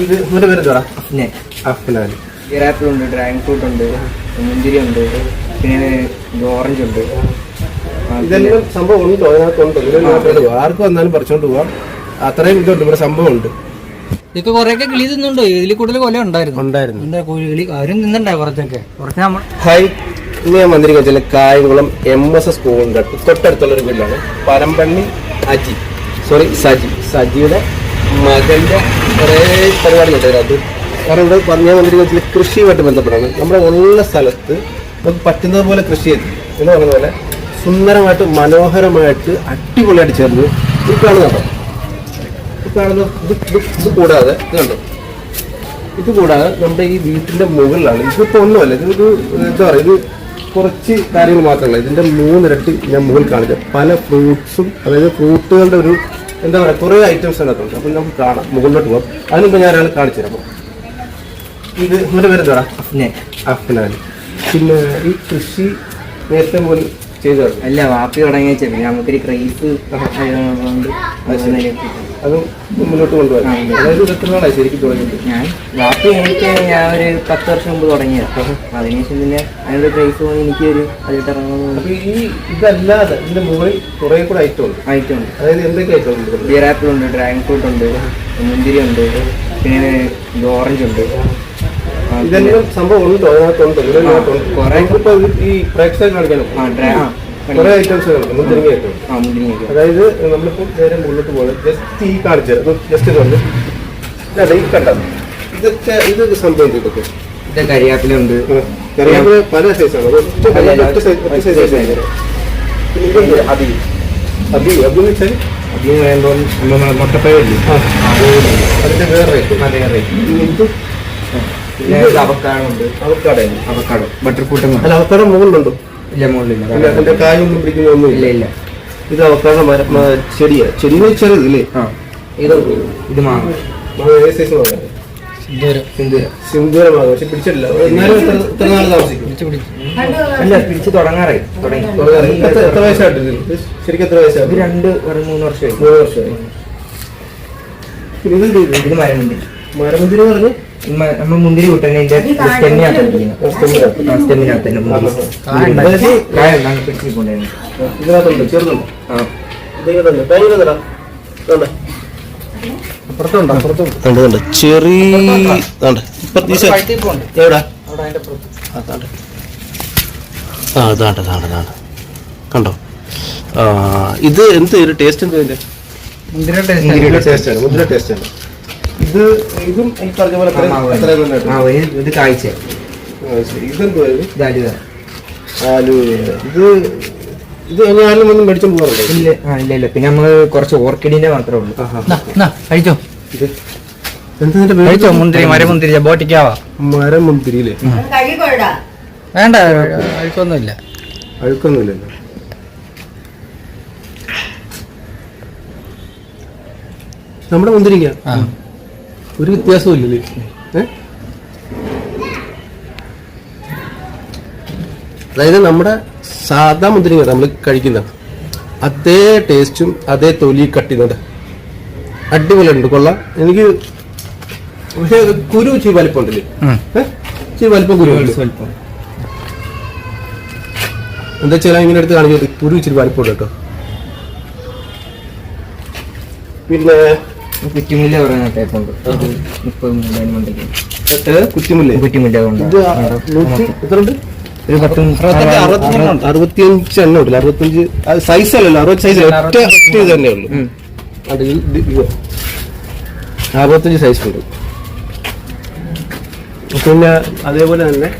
ഇത് ഇവന്റെ പേര് പിന്നെ അഫ്നാൻ. ആപ്പിൾ ഉണ്ട് ഡ്രാഗൺ ഫ്രൂട്ട് ഉണ്ട് മുന്തിരി ഉണ്ട് പിന്നെ ഓറഞ്ച് ഉണ്ട്. ഇതെല്ലാം സംഭവം ഉണ്ടോ? അതിനകത്തുണ്ടോ ആർക്കും വന്നാലും പറിച്ചോണ്ട് പോവാം. അത്രയും ഇതുണ്ട് ഇവിടെ സംഭവം ഉണ്ട്. ഇതൊക്കെ കുറെയൊക്കെ കിളി തിന്നുണ്ടോ ഇതിൽ കൂടുതൽ കൊല ഉണ്ടായിരുന്നു. ഉണ്ടായിരുന്നു. എന്താ കിളി? അവരും തിന്നണ്ടേ കുറച്ചൊക്കെ? കുറച്ച് നമ്മൾ ഹൈ ഇന്ന് ഞാൻ വന്നിരിക്കുന്ന ചില കായംകുളം എം എസ് എസ് സ്കൂളിന്റെ തൊട്ടടുത്തുള്ള ഒരു വീടാണ് പരമ്പള്ളി അജി. സോറി സജി. സജിയുടെ മകന്റെ കുറേ പരിപാടികളുണ്ട് അതിനകത്ത്. കാരണം ഇവിടെ പറഞ്ഞാൽ വന്നിരിക്കുന്ന കൃഷിയുമായിട്ട് ബന്ധപ്പെട്ടാണ് നമ്മുടെ ഉള്ള സ്ഥലത്ത് നമുക്ക് പറ്റുന്നത് പോലെ കൃഷി ചെയ്ത്. എന്ന് പറഞ്ഞ പോലെ സുന്ദരമായിട്ട് മനോഹരമായിട്ട് അടിപൊളിയായിട്ട് ചേർന്ന് ഇത് കാണുന്നുണ്ടോ? ഇത് കാണുന്ന. ഇത് ഇത് കൂടാതെ ഇത് ഇത് കൂടാതെ നമ്മുടെ ഈ വീട്ടിന്റെ മുകളിലാണ്. ഇതിപ്പോൾ ഒന്നുമല്ല. ഇതൊരു എന്താ പറയുക? ഇത് കുറച്ച് കാര്യങ്ങൾ മാത്രമല്ല. ഇതിന്റെ മൂന്നിരട്ടി ഞാൻ മുകളിൽ കാണിച്ച പല ഫ്രൂട്ട്സും അതായത് ഫ്രൂട്ടുകളുടെ ഒരു എന്താ പറയുക കുറേ ഐറ്റംസ് അതിനകത്തുണ്ട്. അപ്പം നമുക്ക് കാണാം. മുകളിലോട്ട് പോകാം അതിനുമ്പ് ഞാൻ ഒരാൾ കാണിച്ചു തരാം. ഇത് ഇവരുടെ പേര് എന്താ പിന്നെ അഫ്നാൻ. പിന്നെ ഈ കൃഷി നേരത്തെ മുതൽ ചെയ്തു. അല്ല വാപ്പി തുടങ്ങിയ ചെറിയ നമുക്കൊരു ക്രൈസ് അത് മുന്നോട്ട് കൊണ്ടുപോകാൻ അതായത് ഇത് എത്ര നാളായി ശരിക്കും തുടങ്ങിയിട്ട്? ഞാൻ വാപ്പി എനിക്ക് ഞാൻ ഒരു പത്ത് വർഷം മുമ്പ് തുടങ്ങിയത്. അതിനുശേഷം പിന്നെ അതിന്റെ പ്രൈസ് പോയി എനിക്ക് ഒരു അതിട്ട് ഇറങ്ങുന്ന അപ്പോൾ ഈ ഇതല്ലാതെ ഇതിന്റെ മുകളിൽ കുറേ കൂടെ ഐറ്റം ഉണ്ട്. ഐറ്റം ഉണ്ട്. അതായത് എന്തൊക്കെ ഐറ്റം ഉണ്ട് ബിയർ ആപ്പിൾ ഉണ്ട് ഡ്രാഗൺ ഫ്രൂട്ട് ഉണ്ട് മുന്തിരി ഉണ്ട് പിന്നെ ഓറഞ്ച് ഉണ്ട്. ഇതെല്ലാം സംഭവം ഉണ്ടോ അതിനകത്തുണ്ട് ഇതിനകത്തുണ്ട്. കുറേ- ഈ പ്രേക്ഷകർ കാണിക്കാനും? ആ ഡ്രാ അതായത് നമ്മളിപ്പോ നേരെ മുന്നോട്ട് പോകുന്നത് ജസ്റ്റ് ഈ കാണിച്ചത്. ജസ്റ്റ് ഇതുണ്ട് ഇതല്ല ഈ കണ്ടത് ഇതൊക്കെ ഇത് സംഭവം ഇതൊക്കെ ഇത് കരിയാപ്പിലുണ്ട് കറിയാപ്പില പല സൈസാണ് അത് ഒറ്റ വെച്ചാൽ അതിന് പറയുമ്പോൾ അതിന്റെ വേറെ അതെ അതെ ഇത് പിന്നെ അവക്കാടോ അവക്കാടോ. ബട്ടർ കൂട്ടം അല്ല അവക്കാടം മുകളിലുണ്ടോ. ഇല്ല മുകളിലില്ല ഇല്ല. അതിന്റെ കായൊന്നും പിടിക്കുന്ന ഇല്ല. ഇല്ല ഇത് അവസാന മരം ചെടിയാ ചെടി ചെറുത് ഇല്ലേ? ഇത് ഇത് മാങ്ങ. സൈസ് മാങ്ങ? അല്ല പിടിച്ച് തുടങ്ങാറായി. തുടങ്ങി. എത്ര- എത്ര ഇതിന്? ശരിക്കും എത്ര ഇത് വയസ്സായിട്ട് രണ്ട് മൂന്ന് വർഷമായി. മൂന്ന് വർഷമായി. ഇത്? മരമുന്തിരി. മരമുന്തിരി പറഞ്ഞ് നമ്മൾ മുന്തിരി കൂട്ടുന്നതിന്റെ സ്റ്റെമ്മിനകത്ത് തന്നെ മുന്തിരി. ഇതിനകത്തുണ്ട് ചെറുതുണ്ട്. ചെറിയ കണ്ടോ? ഇത് എന്ത് ടേസ്റ്റ് എന്താ മുന്തിരിയുടെ മുന്തിരിയുടെ ടേസ്റ്റ് ആണ്. മുന്തിരി ടേസ്റ്റ് ആണ്. ഇത് ഇതും ഈ പറഞ്ഞ പോലെ ഇത് ഇത് കാഴ്ച. ഇത് ഇത് ഒന്നും മേടിച്ചോണ്ട് പോകാറുണ്ടോ ഇല്ല ആ ഇല്ല ഇല്ല. പിന്നെ നമ്മൾ കുറച്ച് ഓർക്കിഡിന്റെ മാത്രമേ ഉള്ളൂ. കഴിച്ചോ? ഇത് കഴിച്ചോ? മുന്തിരി മരമുന്തിരി ബോട്ടിക്കാവാ വേണ്ട അഴുക്കൊന്നുമില്ല. അഴുക്കൊന്നുമില്ലല്ലോ നമ്മുടെ മുന്തിരിക്ക. ഒരു വ്യത്യാസവും ഇല്ലല്ലേ? അതായത് നമ്മുടെ സാധാ മുന്തിരിങ്ങ നമ്മൾ കഴിക്കുന്ന അതേ ടേസ്റ്റും അതേ തൊലി കട്ടിയുന്നുണ്ട് അടിപൊളിയുണ്ട് കൊള്ളാം. എനിക്ക് പക്ഷേ കുരു ഇച്ചിരി വലിപ്പം ഉണ്ടല്ലേ ചീ ഇച്ചിരി വലിപ്പം കുരു വലിപ്പം. എന്താ വെച്ചാൽ ഇങ്ങനെ എടുത്ത് കാണിച്ചു കുരു ഇച്ചിരി വലിപ്പമുണ്ട് കേട്ടോ. പിന്നെ കുറ്റിമുല്ല പറയുന്ന ടൈപ്പുണ്ട് അത് മുപ്പത് ഏ, കുറ്റിമുല്ലേ. കുറ്റിമുല്ല കൊണ്ട് ഒരു പത്ത്. അറുപത്തിയഞ്ച് എണ്ണം ഉണ്ടല്ലോ അറുപത്തഞ്ച് സൈസ് അല്ലല്ലോ. അറുപത് സൈസ് ഒറ്റ ഒറ്റ ഇത് തന്നെ ഉള്ളൂ. അറുപത്തഞ്ച് സൈസ് ഉണ്ട്. പിന്നെ അതേപോലെ തന്നെ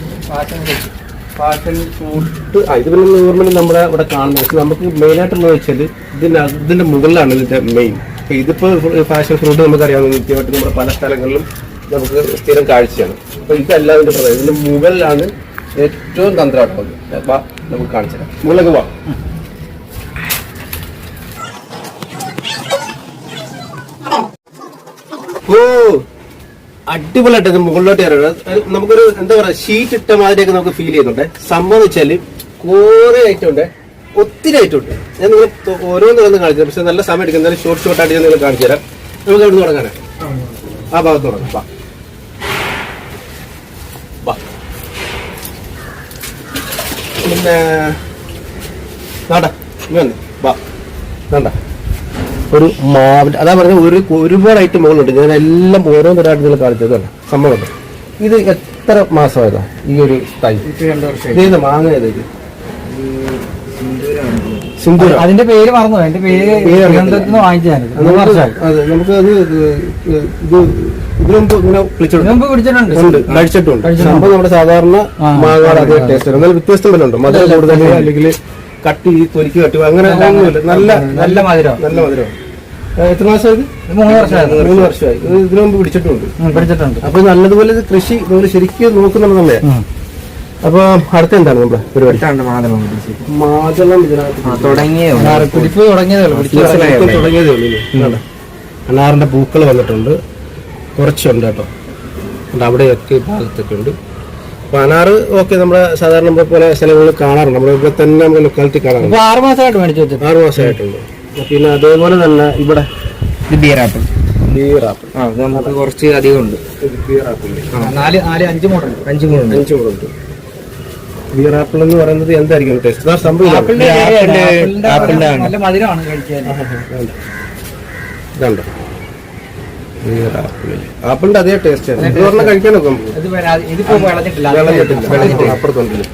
ഫ്രൂട്ട് ആ ഇത് പിന്നെ നോർമലി നമ്മുടെ ഇവിടെ കാണുന്നത്. പക്ഷെ നമുക്ക് മെയിൻ ആയിട്ടുള്ളത് വെച്ചാൽ ഇതിന്റെ ഇതിന്റെ മുകളിലാണ് ഇതിന്റെ മെയിൻ അപ്പൊ ഇതിപ്പോ ഫാഷൻ ഫ്രൂട്ട് നമുക്കറിയാം. നിത്യമായിട്ട് നമ്മുടെ പല സ്ഥലങ്ങളിലും നമുക്ക് സ്ഥിരം കാഴ്ചയാണ്. അപ്പൊ ഇതല്ല ഇതിന്റെ പ്രധാനം ഇതിന്റെ മുകളിലാണ് ഏറ്റവും തന്ത്രമായിട്ടുള്ളത് വാ നമുക്ക് കാണിച്ചു തരാം. മുകളിലേക്ക് വാ. ഓ അടിപൊളിയായിട്ട് മുകളിലോട്ട് കയറുന്നത് നമുക്കൊരു എന്താ പറയാ ഷീറ്റ് ഇട്ട മാതിരിയൊക്കെ നമുക്ക് ഫീൽ ചെയ്യുന്നുണ്ട്. സംഭവം വെച്ചാൽ കുറെ ഐറ്റം ഉണ്ട് ഒത്തിരി ആയിട്ടുണ്ട് ഞാൻ നിങ്ങൾ ഓരോന്ന് തന്നെ കാണിച്ചു പക്ഷെ നല്ല സമയം എടുക്കും. എന്നാലും ഷോർട്ട് ഷോർട്ട് ആയിട്ട് ഞാൻ നിങ്ങൾ കാണിച്ചു തരാം നമുക്ക് അവിടെ തുടങ്ങാനാ? ആ ഭാഗത്ത് തുടങ്ങാം. വാ. വാ. പിന്നെ നാടാ ഇനി വന്ന്. വാ. വേണ്ട ഒരു മാവിന്റെ അതാ പറഞ്ഞ ഒരു ഒരുപാട് ഐറ്റം മുകളുണ്ട് ഞാൻ എല്ലാം ഓരോന്നൊരായിട്ട് നിങ്ങൾ കാണിച്ചത് അല്ല സംഭവം ഇത് എത്ര മാസമായതാ? ഈ ഒരു തൈ. മാങ്ങ ഏത് ഇത്? സിന്ദൂരാണ് സിന്ദൂരം അതിന്റെ പേര് മറന്നു അതിന്റെ പേര് വാങ്ങിച്ചതാണ് വർഷമായി നമുക്ക് അത് ഇത് ഇങ്ങനെ വിളിച്ചിട്ടുണ്ട് കഴിച്ചിട്ടുണ്ട്. കഴിച്ചിട്ടുണ്ട്. സംഭവം നമ്മുടെ സാധാരണ മാങ്ങാട് അതേ ടേസ്റ്റ് എന്നാൽ വ്യത്യസ്തം മധുരം കൂടുതൽ അല്ലെങ്കിൽ കട്ടി തൊലിക്ക് കട്ടി അങ്ങനെ ഒന്നുമില്ല നല്ല നല്ല മധുരം. നല്ല മധുരം. എത്ര മാസം ഇത് ഇത് മൂന്ന് വർഷമായി മൂന്ന് വർഷമായി. ഇതിനു മുമ്പ് പിടിച്ചിട്ടുണ്ട് പിടിച്ചിട്ടുണ്ട് അപ്പൊ നല്ലതുപോലെ കൃഷി നമ്മൾ ശരിക്കും നോക്കുന്നുണ്ടെന്നല്ലേ ഉം. അപ്പൊ അടുത്ത എന്താണ് നമ്മുടെ പരിപാടി. അനാറിന്റെ പൂക്കൾ വന്നിട്ടുണ്ട്. കുറച്ചുണ്ട് കേട്ടോ. അത് അവിടെയൊക്കെ ഭാഗത്തൊക്കെ ഉണ്ട്. അപ്പൊ അനാറ് ഓക്കെ നമ്മുടെ സാധാരണ നമ്മളെ പോലെ സ്ഥലങ്ങളിൽ കാണാറുണ്ട്. നമ്മുടെ ഇവിടെ തന്നെ നമ്മുടെ ലൊക്കാലിറ്റി കാണാറുണ്ട്. ആറ് മാസമായിട്ട് മേടിച്ചു ആറ് മാസമായിട്ടുണ്ട്. പിന്നെ അതേപോലെ തന്നെ ഇവിടെ ബീർ ആപ്പിൾ ആ നമുക്ക് കുറച്ച് അധികം ഉണ്ട്. ബീർ ആപ്പിൾ നാല് നാല് അഞ്ച് മോഡൽ അഞ്ച് മോഡൽ ഉണ്ട് അഞ്ച് കൂടുണ്ട് ബീർ ആപ്പിൾ എന്ന് പറയുന്നത് എന്തായിരിക്കും ടേസ്റ്റ് സംഭവം. ആപ്പിളിന്റെ നല്ല മധുരമാണ് കഴിക്കാൻ. ഇതുണ്ടോ ആപ്പിളിന്റെ അതേ ടേസ്റ്റ് പറഞ്ഞാൽ കഴിക്കാൻ നോക്കാം. അപ്പുറത്തുണ്ടല്ലോ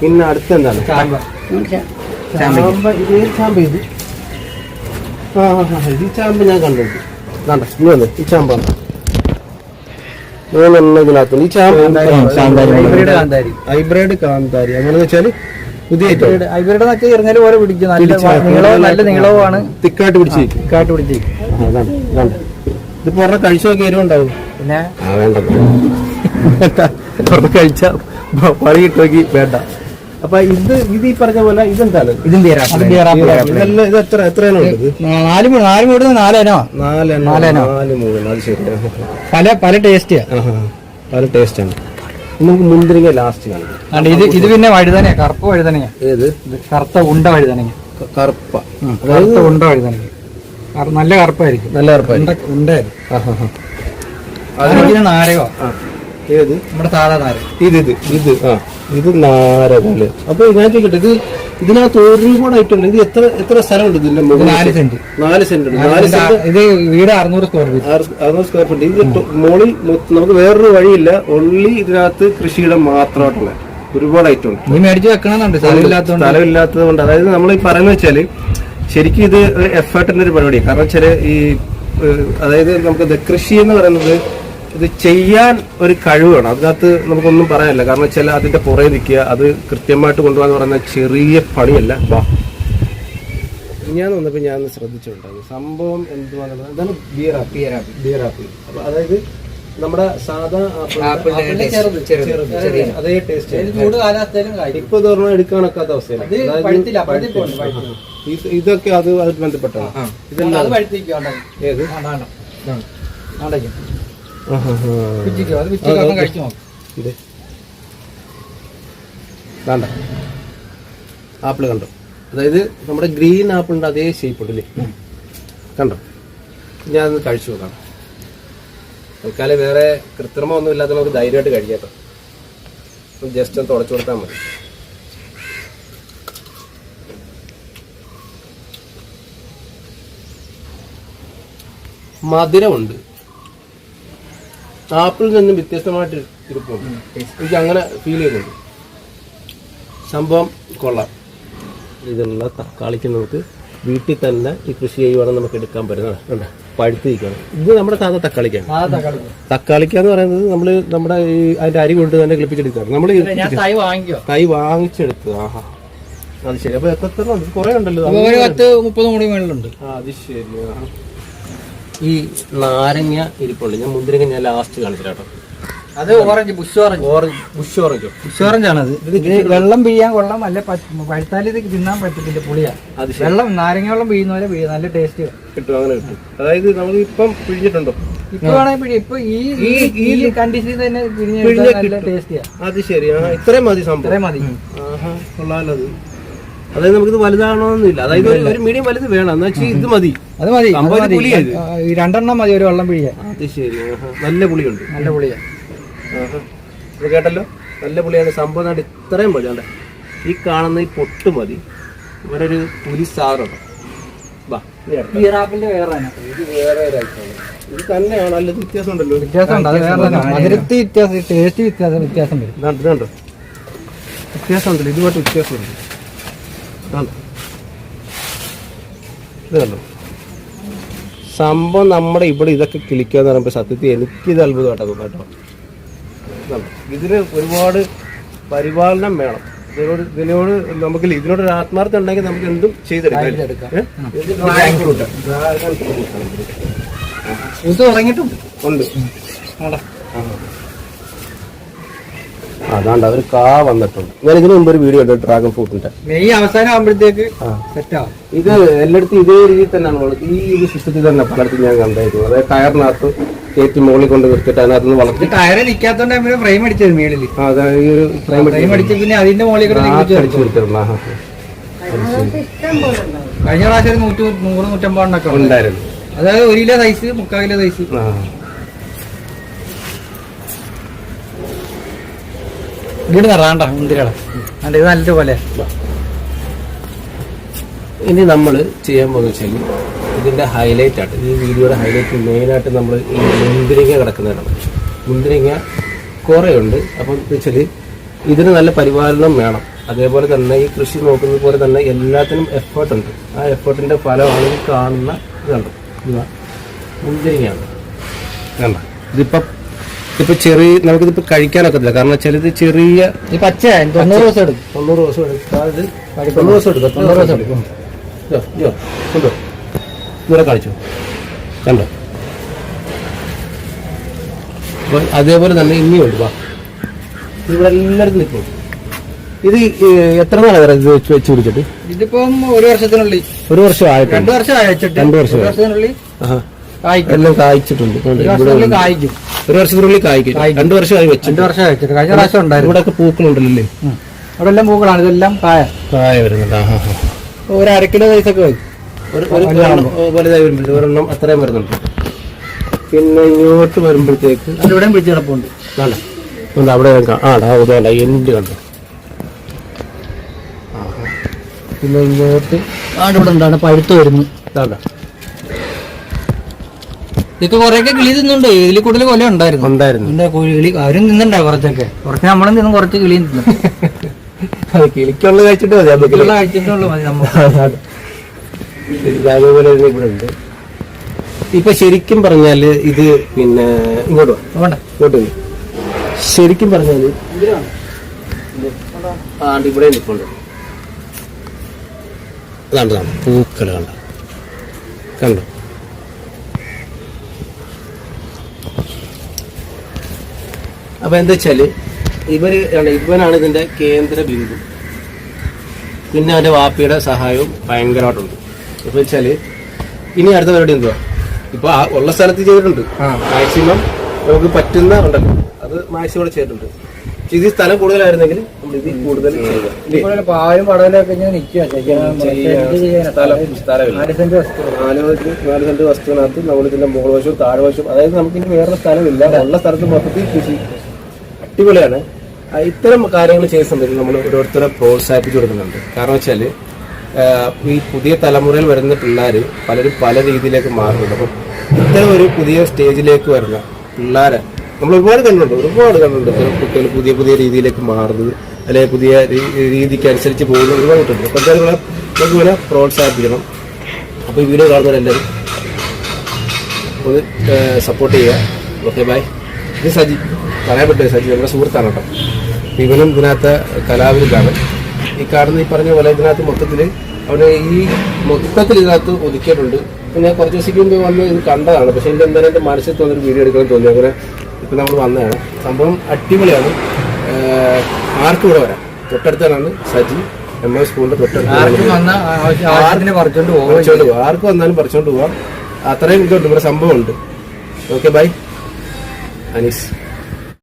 പിന്നെ അടുത്ത എന്താണ്? ചാമ്പ. ഇത് ചാമ്പ ആ ഇത് ഞാൻ കണ്ടു. ഈ ചാമ്പാണ്. മൂന്നെണ്ണം ഇതിനകത്തുണ്ട് ഈ ചാമ്പ ഹൈബ്രിഡ് കാന്താരി. അങ്ങനെ വെച്ചാൽ പുതിയ ഹൈബ്രിഡ് എന്നൊക്കെ ഇറങ്ങൽ പോലെ പിടിക്കും. നല്ല നീളവും നല്ല നീളവുമാണ്. തിക്കായിട്ട് പിടിച്ച് കാട്ട് പിടിച്ചേക്കും. ഇത് പറഞ്ഞ കഴിച്ചു നോക്കി എരിവുണ്ടാവും പിന്നെ? ആ വേണ്ട. കഴിച്ച പണി കിട്ടുമെങ്കിൽ വേണ്ട. അപ്പൊ ഇത് ഇത് ഈ പറഞ്ഞ പോലെ ഇതെന്താണ്? ഇതിന്റെ. ഇതെല്ലാം ഇത് എത്ര നാല് നാല് മൂടുന്ന നാലേനോ? നാലെണ്ണോ നാലെണ്ണം. നാല് മൂന്ന് അത് ശരി. പല പല ടേസ്റ്റിയാ. പല ടേസ്റ്റ് ആണ്. നമുക്ക് മുന്തിരിങ്ങ ലാസ്റ്റ് കാണാം. ഇത് ഇത് പിന്നെ വഴുതനയാ കറുപ്പ് വഴുതനയാ ഏത്? കറുത്ത ഉണ്ട വഴുതനങ്ങ. കറുപ്പ. കറുത്ത ഉണ്ട വഴുതനങ്ങ. നല്ല കറുപ്പായിരിക്കും. നല്ല കറുപ്പായി ഉണ്ടായിരുന്നു. നാരകോ? ഏത്? നമ്മുടെ സാധാ നാരകം ഇത് ഇത് ഇത്. ആ ഇത് നാരകൽ അപ്പൊ ഞാൻ ചോദിക്കട്ടെ ഇത് ഇതിനകത്ത് ഐറ്റം ഉണ്ട് ഇത് എത്ര എത്ര സ്ഥലമുണ്ട് ഇതിന്റെ ഇത് മുകളിൽ? നാല് സെന്റ്. നാല് സെന്റ് ഉണ്ട്. നാല് സെന്റ് ഇത് വീട് അറുന്നൂറ് സ്ക്വയർ ഫീറ്റ് അറുന്നൂറ് സ്ക്വയർ ഫീറ്റ് ഇത് മുകളിൽ നമുക്ക് വേറൊരു വഴിയില്ല. ഓൺലി ഇതിനകത്ത് കൃഷിയുടെ മാത്രമായിട്ടുള്ള ഒരുപാട് ഐറ്റം ഉണ്ട്. നീ മേടിച്ച് വെക്കണമെന്നുണ്ട്. സ്ഥലമില്ലാത്തതുകൊണ്ട്. സ്ഥലമില്ലാത്തത് കൊണ്ട് അതായത് നമ്മൾ ഈ പറയുന്നത് വെച്ചാൽ ശരിക്കും ഇത് ഒരു എഫേർട്ടിന്റെ ഒരു പരിപാടിയാണ് കാരണം വെച്ചാൽ ഈ അതായത് നമുക്ക് കൃഷി എന്ന് പറയുന്നത് ഇത് ചെയ്യാൻ ഒരു കഴിവ് വേണം. അതിനകത്ത് നമുക്കൊന്നും പറയാനില്ല. കാരണം വെച്ചാൽ അതിന്റെ പുറകെ നിൽക്കുക അത് കൃത്യമായിട്ട് കൊണ്ടുപോകാന്ന് പറയുന്ന ചെറിയ പണിയല്ല. വാ ഞാൻ വന്നപ്പോൾ ഞാൻ ശ്രദ്ധിച്ചിട്ടുണ്ടായിരുന്നു. സംഭവം എന്തുവാണെന്ന് അപ്പൊ അതായത് നമ്മുടെ സാധാ ആപ്പിൾ ആപ്പിളിന്റെ ആപ്പിളിന്റെ taste, ചെറുത് ചെറുത്, ചെറുത്, ചെറിയ. അതേ ടേസ്റ്റ് ചൂട് കാലാവസ്ഥയിലും കായ്ക്കും. ഇപ്പൊ ഇത് പറഞ്ഞാൽ എടുക്കാനൊക്കാത്ത അവസ്ഥയാണ്. ഇതൊക്കെ അത് അതുമായിട്ട് ബന്ധപ്പെട്ടാണ്. ഇതെല്ലാം ഏത്? പിച്ചിക്കോ അത് കഴിച്ചു നോക്കും. വേണ്ട ആപ്പിൾ കണ്ടോ? അതായത് നമ്മുടെ ഗ്രീൻ ആപ്പിളിന്റെ അതേ ഷേപ്പ് ഉണ്ടല്ലേ? കണ്ടോ? ഞാൻ കഴിച്ചു നോക്കാം. തൽക്കാലം വേറെ കൃത്രിമമൊന്നും ഇല്ലാത്ത നമുക്ക് ധൈര്യമായിട്ട് കഴിക്കാട്ടോ ജസ്റ്റ് ഒന്ന് തുടച്ചു കൊടുത്താൽ മതി. മധുരമുണ്ട്. ആപ്പിളിൽ നിന്നും വ്യത്യസ്തമായിട്ട് ഇരിപ്പുണ്ട് എനിക്ക് അങ്ങനെ ഫീൽ ചെയ്യുന്നുണ്ട്. സംഭവം കൊള്ളാം. ഇതുള്ള തക്കാളിക്ക് നമുക്ക് വീട്ടിൽ തന്നെ ഈ കൃഷി ചെയ്യുവാണെങ്കിൽ നമുക്ക് എടുക്കാൻ പറ്റുന്നതാണ്. കണ്ടോ? പഴുത്ത് നിൽക്കണം ഇത് നമ്മുടെ സാധാ തക്കാളിക്കാണ്. തക്കാളിക്കാന്ന് തക്കാളി തക്കാളിക്ക എന്ന് പറയുന്നത് നമ്മൾ നമ്മുടെ ഈ അതിന്റെ അരി കൊണ്ട് തന്നെ കിളിപ്പിച്ചെടുക്കാറ് നമ്മൾ തൈ വാങ്ങിച്ചെടുത്ത് ആഹാ. അത് ശരി. അപ്പൊ എത്ര കുറെ ഉണ്ടല്ലോ. മുപ്പത് മുടി മേളിലുണ്ട്. അത് ശരി. ആഹാ. ഈ നാരങ്ങ ഇരിപ്പുണ്ട്. ഞാൻ മുന്തിരിങ്ങ ഞാൻ ലാസ്റ്റ് കാണിച്ചില്ല കേട്ടോ അത് orange bush orange orange bush ഓറഞ്ചോ bush orange ആണ് അത് ഇത് വെള്ളം പിഴിയാൻ കൊള്ളാം. അല്ലെ പഴുത്താൽ ഇത് തിന്നാൻ പറ്റത്തില്ല പുളിയാ. അത് വെള്ളം നാരങ്ങ വെള്ളം പിഴിയുന്ന പോലെ പിഴിയും. നല്ല ടേസ്റ്റ് കിട്ടും അങ്ങനെ കിട്ടും. അതായത് നമ്മൾ ഇപ്പം പിഴിഞ്ഞിട്ടുണ്ടോ? അത് ശരി ഇത്രയും മതി സംഭവം. ഇത്രയും മതി. കൊള്ളാലോ അത് അതായത് നമുക്കിത് വലുതാണോന്നില്ല അതായത് ഒരു- മീഡിയം വലുത് വേണം. എന്ന് വെച്ചാൽ ഇത് മതി. അത് മതി സംഭവം ഇത്. രണ്ടെണ്ണം മതി ഒരു വെള്ളം പിഴിയാൻ. അത് ശരി. ആഹാ. നല്ല പുളിയുണ്ട്. നല്ല പുളിയാ. ആഹാ. ഇത് കേട്ടല്ലോ? നല്ല പുളിയാണ്. സംഭവം ദാണ്ട് ഇത്രയും മതി. കണ്ടേ? ഈ കാണുന്ന ഈ പൊട്ട് മതി. ഇവിടെ ഒരു പുലി സാറുണ്ട് വാ ഇത്. ഈറാപ്പിന്റെ വേറെ ഇത് വേറെ ഒരു item ഇത് തന്നെയാണ്. വ്യത്യാസം ഉണ്ടല്ലോ വ്യത്യാസമുണ്ട്. അത് വേറെ തന്നെ. മധുരത്തിൽ വ്യത്യാസം ടേസ്റ്റ് വ്യത്യാസം വ്യത്യാസം വരും. ഇതാണ്ട് ഇതുണ്ടോ വ്യത്യാസം ഉണ്ടല്ലോ ഇതുമായിട്ട് വ്യത്യാസമുണ്ട്. ഇതാണ്ട്. ഇത് കണ്ടോ? സംഭവം നമ്മുടെ ഇവിടെ ഇതൊക്കെ കിളിക്കുക എന്ന് പറയുമ്പോൾ സത്യത്തിൽ എനിക്കിത് അത്ഭുതമായിട്ടാ കേട്ടോ. ഇതിന് ഒരുപാട് പരിപാലനം വേണം. ഇതിനോട് ഇതിനോട് നമുക്ക് ഇതിനോട് ഒരു ആത്മാർത്ഥം ഉണ്ടെങ്കിൽ നമുക്ക് എന്തും ചെയ്തെടുക്കാം? ഇത് തുടങ്ങിയിട്ടുണ്ട്. ഉണ്ട്. അതാണ്ട് അവർ കാ വന്നിട്ടുണ്ട്. ഞാൻ ഇതിനു മുമ്പ് ഒരു വീഡിയോ ഉണ്ട് ഡ്രാഗൺ ഫ്രൂട്ടിന്റെ മെയ് അവസാനം ആകുമ്പോഴത്തേക്ക് സെറ്റാവും ഇത് എല്ലായിടത്തും ഇതേ രീതിയിൽ തന്നെയാണ് ഈ ഒരു സിസ്റ്റത്തിൽ തന്നെ പലയിടത്തും ഞാൻ കണ്ടായിരുന്നു. അതായത് ടയറിനകത്ത് കയറ്റി മുകളിൽ കൊണ്ട് നിർത്തിട്ട് അതിനകത്ത് നിന്ന് വളർത്തി ടയറ് നിൽക്കാത്തോണ്ട് ഫ്രെയിം അടിച്ചത് മേളിൽ അതായത് ഈ ഒരു ഫ്രെയിം അടിച്ച് പിന്നെ അതിന്റെ മുകളിൽ കഴിഞ്ഞ പ്രാവശ്യം നൂറ്റി നൂറ് നൂറ്റമ്പതെണ്ണൊക്കെ ഉണ്ടായിരുന്നു. അതായത് ഒരു കിലോ സൈസ് മുക്കാൽ കിലോ സൈസ് വീട് നിറാണ്ട മുന്തിരികളെ അല്ല ഇത് നല്ലപോലെ ഇനി നമ്മൾ ചെയ്യാൻ പോകുന്ന വെച്ചാൽ ഇതിന്റെ ഹൈലൈറ്റ് ആണ് ഈ വീഡിയോയുടെ ഹൈലൈറ്റ് മെയിനായിട്ട് നമ്മൾ ഈ മുന്തിരിങ്ങ കിടക്കുന്നതാണ്. മുന്തിരിങ്ങ കുറേയുണ്ട്. അപ്പം എന്ന് വെച്ചാൽ ഇതിന് നല്ല പരിപാലനം വേണം. അതേപോലെ തന്നെ ഈ കൃഷി നോക്കുന്നത് പോലെ തന്നെ എല്ലാത്തിനും എഫേർട്ട് ഉണ്ട്. ആ എഫേർട്ടിന്റെ ഫലമാണ് ഈ കാണുന്ന ഇതാണ്. മുന്തിരിങ്ങയാണ്. വേണ്ട ഇതിപ്പം ഇതിപ്പോ ചെറിയ നമുക്കിതിപ്പോ കഴിക്കാനൊക്കത്തില്ല. കാരണം വെച്ചാൽ ഇത് ചെറിയ ഈ പച്ച തൊണ്ണൂറ് ദിവസം എടുക്കും. തൊണ്ണൂറ് ദിവസം എടുക്കും. അതായത് തൊണ്ണൂറ് ദിവസം എടുക്കും. തൊണ്ണൂറ് ദിവസം എടുക്കും. ഇതോ, ഇതോ, കണ്ടോ ഇവിടെ കാണിച്ചു. കണ്ടോ? അപ്പൊ അതേപോലെ തന്നെ ഇനിയുണ്ട് വാ. ഇത് ഇവിടെ എല്ലായിടത്തും നിൽക്കും. ഇത് എത്ര നാളെ ഇത് വെച്ച് വെച്ച് പിടിച്ചിട്ട്? ഇതിപ്പം ഒരു വർഷത്തിനുള്ളിൽ. ഒരു വർഷം ആയിട്ടുണ്ട് രണ്ടു വർഷം അയച്ചിട്ട് രണ്ട് വർഷം വർഷത്തിനുള്ളിൽ. എല്ലാം കായ്ച്ചിട്ടുണ്ട്. ഒരു ഇവിടെ വർഷത്തിനുള്ളിൽ കായ്ക്കും. ഒരു വർഷത്തിനുള്ളിൽ കായ്ക്കും. കായ്ക്കും. രണ്ടു വർഷമായി വെച്ചു രണ്ടു വർഷം അയച്ചിട്ട് കഴിഞ്ഞ പ്രാവശ്യം ഉണ്ടായിരുന്നു. ഇവിടെയൊക്കെ പൂക്കളുണ്ടല്ലേ. അവിടെ എല്ലാം പൂക്കളാണ്. ഇതെല്ലാം കായ. കായ വരുന്നുണ്ട്. ഒരു അര കിലോ സൈസൊക്കെ വരും. ഒരെണ്ണം വലുതായി വരുമ്പോഴത്തേക്ക് ഒരെണ്ണം അത്രയും വരുന്നുണ്ട്. പിന്നെ ഇങ്ങോട്ട് വരുമ്പോഴത്തേക്ക് അതിലൂടെയും പിടിച്ച് കിടപ്പുണ്ട്. അവിടെ ആടാ കണ്ടു. പിന്നെ ഇങ്ങോട്ട് ഇവിടെ ഉണ്ടാണ് പഴുത്ത് വരുന്നു. ഇതാണ്ട ഇതൊക്കെ കുറെയൊക്കെ കിളി തിന്നുണ്ട് ഇതിൽ കൂടുതൽ കൊല ഉണ്ടായിരുന്നു. ഉണ്ടായിരുന്നു. കോഴി കിളി അവരും തിന്നുണ്ടായി കുറച്ചൊക്കെ. കുറച്ച് നമ്മളും തിന്നും കുറച്ച് കിളിയും തിന്നും. കിളിക്കുള്ള കഴിച്ചിട്ട് മതി കഴിച്ചിട്ടുള്ളൂ മതി ഇപ്പൊ ശരിക്കും പറഞ്ഞാൽ ഇത് പിന്നെ ഇങ്ങോട്ട് വേണ്ട. ഇങ്ങോട്ട്. ശരിക്കും പറഞ്ഞാൽ ഇവിടെ നിൽപ്പുണ്ട് അതാണ് പൂക്കൾ കണ്ട? കണ്ടോ? അപ്പൊ എന്താ വെച്ചാൽ ഇവർ ഇവനാണ് ഇതിന്റെ കേന്ദ്ര ബിന്ദു. പിന്നെ അവന്റെ വാപ്പിയുടെ സഹായവും ഭയങ്കരമായിട്ടുണ്ട്. ഇപ്പൊ വെച്ചാൽ ഇനി അടുത്ത പരിപാടി എന്തുവാ? ഇപ്പൊ ആ ഉള്ള സ്ഥലത്ത് ചെയ്തിട്ടുണ്ട്. മാക്സിമം നമുക്ക് പറ്റുന്ന ഉണ്ടല്ലോ. അത് മാക്സിമം ഇവിടെ ചെയ്തിട്ടുണ്ട്. പക്ഷെ ഇത് സ്ഥലം കൂടുതലായിരുന്നെങ്കിൽ നമ്മൾ ഇത് കൂടുതൽ? പാലും പടവലൊക്കെ ഞാൻ നാല് സെന്റ് വസ്തുവിനകത്ത് നമ്മൾ ഇതിന്റെ മുകൾ വശവും താഴെ വശവും അതായത് നമുക്ക് ഇനി വേറെ സ്ഥലമില്ല ഉള്ള സ്ഥലത്ത് മൊത്തത്തിൽ കൃഷി. അടിപൊളിയാണ്. ഇത്തരം കാര്യങ്ങൾ ചെയ്യുന്ന സമയത്ത് നമ്മൾ ഓരോരുത്തരെ പ്രോത്സാഹിപ്പിച്ചു കൊടുക്കുന്നുണ്ട്. കാരണം വെച്ചാൽ ഈ പുതിയ തലമുറയിൽ വരുന്ന പിള്ളേർ പലരും പല രീതിയിലേക്ക് മാറുന്നുണ്ട്. അപ്പം ഇത്തരം ഒരു പുതിയ സ്റ്റേജിലേക്ക് വരുന്ന പിള്ളേരെ നമ്മൾ ഒരുപാട് കണ്ടുണ്ട് ഒരുപാട് കണ്ടുണ്ട് ഇത്തരം കുട്ടികൾ പുതിയ പുതിയ രീതിയിലേക്ക് മാറുന്നത് അല്ലെങ്കിൽ പുതിയ രീതിക്ക് അനുസരിച്ച് പോകുന്ന ഒരുപാട് കുട്ടികളുണ്ട് അപ്പം എന്തായാലും നമുക്ക് ഇവരെ പ്രോത്സാഹിപ്പിക്കണം. അപ്പോൾ ഈ വീഡിയോ കാണുന്നവരെല്ലാവരും ഒന്ന് സപ്പോർട്ട് ചെയ്യുക. ഓക്കെ ബൈ ഇത് സജി പറയാൻ പറ്റില്ല സജി നമ്മുടെ സുഹൃത്താണ് കേട്ടോ. ഇവനും ഇതിനകത്ത് കലാവിരുദ്ധാണ് ഈ കാണുന്ന ഈ പറഞ്ഞ പോലെ ഇതിനകത്ത് മൊത്തത്തിൽ അവന് ഈ മൊത്തത്തിൽ ഇതിനകത്ത് ഒതുക്കിയിട്ടുണ്ട്. ഇപ്പം ഞാൻ കുറച്ച് ദിവസത്തേക്ക് മുമ്പ് വന്ന് ഇത് കണ്ടതാണ്. പക്ഷേ എന്റെ എന്തായാലും എന്റെ മനസ്സിൽ തോന്നിയൊരു വീഡിയോ എടുക്കാൻ തോന്നി. അങ്ങനെ ഇപ്പം നമ്മൾ വന്നതാണ്. സംഭവം അടിപൊളിയാണ്. ആർക്കും ഇവിടെ വരാം. തൊട്ടടുത്താണ് സജി. എം എസ് സ്കൂളിന്റെ തൊട്ടടുത്ത് ആർക്ക് വന്നാലും പറിച്ചോണ്ട് പോവാം. അത്രയും ഇതുണ്ട്. ഇവിടെ സംഭവമുണ്ട്. Okay bye. അനീസ്.